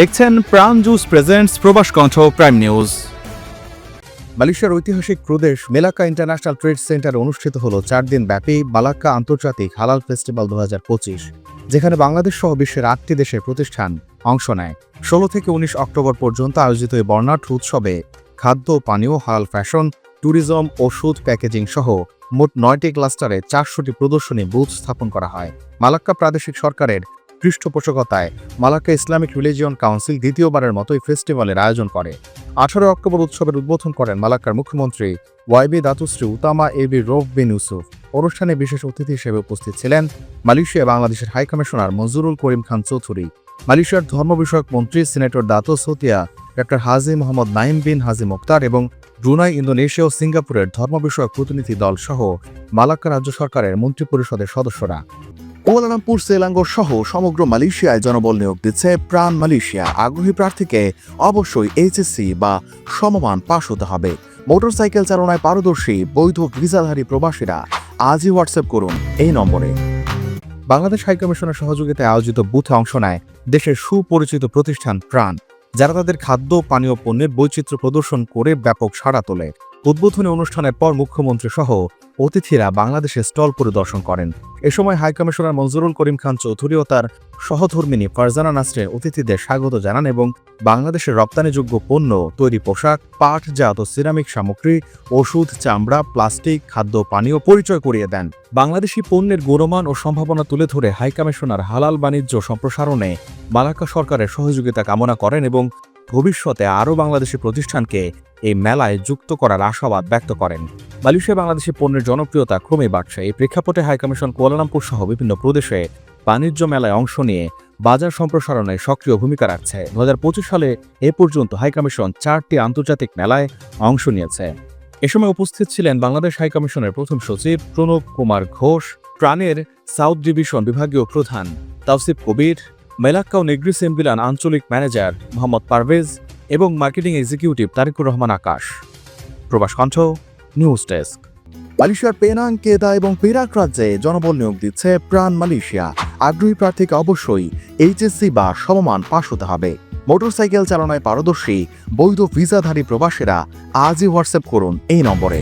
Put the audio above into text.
দেখছেন প্রাণ juice presents প্রবাস কণ্ঠ প্রাইম নিউজ মালয়েশিয়ার ঐতিহাসিক প্রদেশ মেলাকা ইন্টারন্যাশনাল ট্রেড সেন্টারে অনুষ্ঠিত হলো চার দিন ব্যাপী মালাক্কা আন্তর্জাতিক হালাল ফেস্টিভ্যাল দু হাজার পঁচিশ, যেখানে বাংলাদেশ সহ বিশ্বের আটটি দেশের প্রতিষ্ঠান অংশ নেয়। ষোলো থেকে উনিশ অক্টোবর পর্যন্ত আয়োজিত এই বর্ণাঢ্য উৎসবে খাদ্য, পানীয়, হালাল ফ্যাশন, ট্যুরিজম, ওষুধ, প্যাকেজিং সহ মোট নয়টি ক্লাস্টারে চারশোটি প্রদর্শনী বুথ স্থাপন করা হয়। মালাক্কা প্রাদেশিক সরকারের পৃষ্ঠপোষকতায় মালাক্কা ইসলামিক রিলিজিয়ন কাউন্সিল দ্বিতীয়বারের মতো এই ফেস্টিভ্যালের আয়োজন করে। আঠারো অক্টোবর উৎসবের উদ্বোধন করেন মালাক্কার মুখ্যমন্ত্রী YB Datuk Seri Utama Ab Rauf bin Yusof. অনুষ্ঠানে বিশেষ অতিথি হিসেবে উপস্থিত ছিলেন মালয়েশিয়া বাংলাদেশের হাই কমিশনার মঞ্জুরুল করিম খান চৌধুরী, মালয়েশিয়ার ধর্ম বিষয়ক মন্ত্রী senator Dato Setia doctor Haji Mohammad Naim bin Haji Mokhtar এবং ব্রুনাই ইন্দোনেশিয়া ও সিঙ্গাপুরের ধর্ম বিষয়ক প্রতিনিধি দল সহ মালাক্কা রাজ্য সরকারের মন্ত্রিপরিষদের সদস্যরা। কুয়ালালামপুর সেলাঙ্গোর সহ সমগ্র মালয়েশিয়ায় জনবল নিয়োগ দিচ্ছে প্রাণ মালয়েশিয়া। আগ্রহী প্রার্থীকে অবশ্যই এইচএসসি বা সমমান পাশ হতে হবে। মোটরসাইকেল চালনায় পারদর্শী, বৈধ ভিসাধারী প্রবাসীরা আজই হোয়াটসঅ্যাপ করুন এই নম্বরে। বাংলাদেশ হাইকমিশনের সহযোগিতায় আয়োজিত বুথে অংশ নেয় দেশের সুপরিচিত প্রতিষ্ঠান প্রাণ, যারা তাদের খাদ্য, পানীয়, পণ্যের বৈচিত্র্য প্রদর্শন করে ব্যাপক সাড়া তোলে। উদ্বোধনী অনুষ্ঠানের পর মুখ্যমন্ত্রী সহ অতিথিরা বাংলাদেশের স্টল পরিদর্শন করেন। এ সময় হাইকমিশনার মঞ্জুরুল করিম খান চৌধুরী ও তার সহধর্মিনী ফারজানা নাসরে অতিথিদের স্বাগত জানান এবং বাংলাদেশের রপ্তানিযোগ্য পণ্য, তৈরি পোশাক, পাটজাত ও সিরামিক সামগ্রী, ওষুধ, চামড়া, প্লাস্টিক, খাদ্য পানীয় পরিচয় করিয়ে দেন। বাংলাদেশি পণ্যের গুণমান ও সম্ভাবনা তুলে ধরে হাইকমিশনার হালাল বাণিজ্য সম্প্রসারণে মালাক্কা সরকারের সহযোগিতা কামনা করেন এবং ভবিষ্যতে আরও বাংলাদেশি প্রতিষ্ঠানকে এই মেলায় যুক্ত করার আশাবাদ ব্যক্ত করেন। মালয়েশিয়া বাংলাদেশি পণ্যের জনপ্রিয়তা ক্রমে বাড়ছে। এই প্রেক্ষাপটে হাইকমিশন কুয়ালালামপুর সহ বিভিন্ন প্রদেশে বাণিজ্য মেলায় অংশ নিয়ে বাজার সম্প্রসারণে সক্রিয় ভূমিকা রাখছে। দুই হাজার পঁচিশ সালে এ পর্যন্ত হাইকমিশন চারটি আন্তর্জাতিক মেলায় অংশ নিয়েছে। এ সময় উপস্থিত ছিলেন বাংলাদেশ হাইকমিশনের প্রথম সচিব প্রণব কুমার ঘোষ প্রাণের সাউথ ডিভিশন বিভাগীয় প্রধান তাওসিফ কবির মেলাক্কা ও নেগ্রি সেম্বিলান আঞ্চলিক ম্যানেজার মোহাম্মদ পারভেজ এবং marketing executive Tarikur Rahman Akash. Probash Kantha, news desk. মালয়েশিয়ার পেনাং, কেদা এবং পেরাক রাজ্যে জনবল নিয়োগ দিচ্ছে প্রাণ মালয়েশিয়া। আগ্রহী প্রার্থীকে অবশ্যই এইচএসসি বা সমমান পাশ হতে হবে। মোটরসাইকেল চালনায় পারদর্শী, বৈধ ভিসাধারী প্রবাসীরা আজই হোয়াটসঅ্যাপ করুন এই নম্বরে।